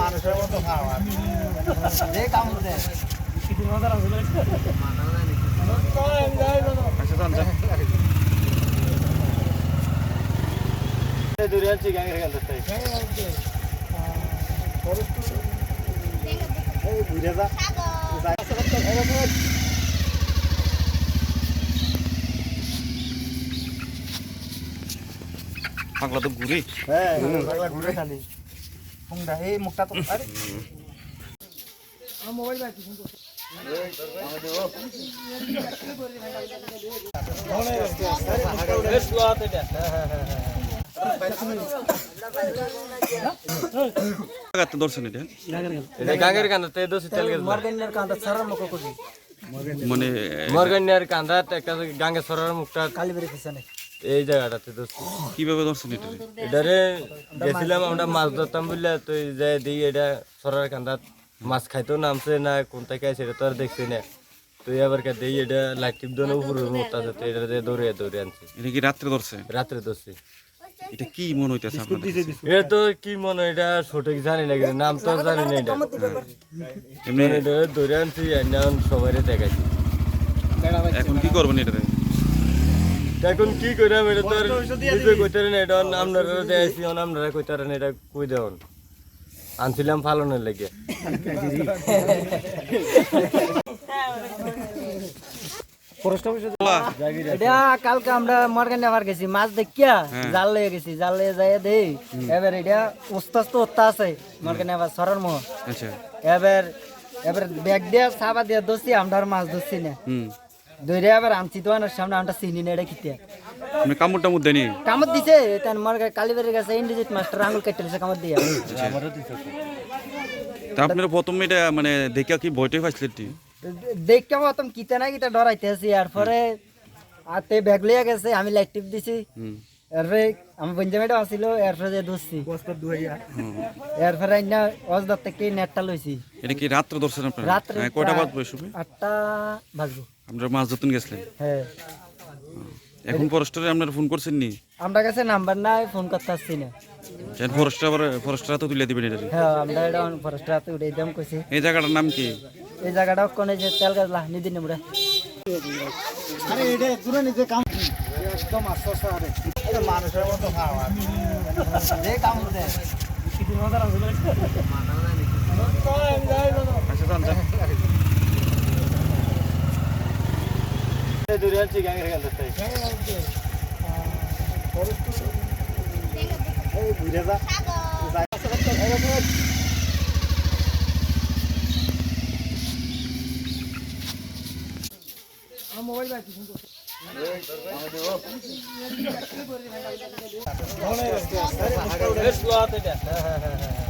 মানুষের মতো খাওয়া যে কামড় দেয়। দুরিয়ান চিকেন খেয়ে গেল এই পাগলা তো ঘুরে। হ্যাঁ পাগলা ঘুরে খালি। ফোনটা এই মুখটা তো আরে। মোবাইল দর্শন এটা। গাঙ্গের দোষী তেল কান্দা ছাড়ার মুখ করি মানে মরগানিয়ার কান্দাত একটা গাঙ্গে মুখটা। কালীবাড়ি পিছনে। এই জায়গাটাতে দোষী কীভাবে দর্শন এটা? এটারে গেছিলাম আমরা মাছ ধরতাম বুঝলে তো এই যে দিই এটা সরার কান্দাত মাছ খাইতেও নামছে না কোন থেকে আছে এটা তো আর দেখছি না। তো এবার কে দিই এটা লাইট টিপ দোনো উপরের মুখটা আছে তো এটা দিয়ে দৌড়ে দৌড়ে আনছি। এটা কি রাত্রে ধরছে? রাত্রে দোষী এটা কি মনে হইতেছে আপনার এটা তো কি মনে হয় এটা সঠিক জানি না কিন্তু নাম তো জানি না এটা। এমনি এটা আনছি এখন সবাই দেখাইছি। এখন কি করবেন এটাতে? এখন কি কইরাম এটা তো আর নিজে কইতারে না এটা আপনারা দেখাইছি আপনারা কইতারেন এটা কই দেন আনছিলাম ফালনের লেগে। কালকে আমরা মর্গান নেবার গেছি মাছ দেখিয়া জাল লয়ে গেছি জাল লয়ে যাই দেই এবার এটা উস্তা উস্তা উত্তা আছে মর্গান নেবার সরার মোহ। আচ্ছা। এবার এবার ব্যাগ দিয়া সাবা দিয়া দোষি আমরা মাছ ধরছি না। আনছি তো আনার সামনে চিনি না এটা খিতে কামড় টামড় দেয়নি। কামত দিছে তার মর্গা কালীবাড়ির কাছে ইন্ডিজিট মাস্টার আঙুল কেটে দিছে কামত দিয়া। তা আপনারা প্রথমে এটা মানে দেখে কি ভয়টাই পাইছিলেন দেখতে মতম কিতে না কিতে ডরাইতে আছি এরপরে আতে ব্যাগ লইয়া গেছে আমি লাইট টিপ দিছি। হুম। এরপরে আমার বঞ্জামেটা আসছিল এরপরে যে দোষছি এরপরে না অজদার থেকে নেটটা লইছি। এটা কি রাত্রে ধরছেন আপনারা? রাত্রে হ্যাঁ, কয়টা বাজবে সময় আটটা বাজবো। আপনারা মাছ ধরতেন গেছিলেন? হ্যাঁ। এখন ফরেস্টারে আপনারা ফোন করছেন নি আমরা কাছে নাম্বার নাই ফোন করতে আসছি না। যেন ফরেস্টার আবার ফরেস্টার তো তুলে দিবেন এটা? হ্যাঁ আমরা এটা ফরেস্টার হাতে উঠে দাম কইছি। এই জায়গাটার নাম কি? এই জায়গাটা কোনে যে তেল গাছ লাহ নিদিন আমরা আরে এটা পুরো নিজে কাম একদম আস্তে আরে। এটা মানুষের মতো খাওয়া। যে কাম দেয়। আচ্ছা যান যান যা। আমার মোবাইল বাইক ফোন করছে হ্যাঁ হ্যাঁ হ্যাঁ।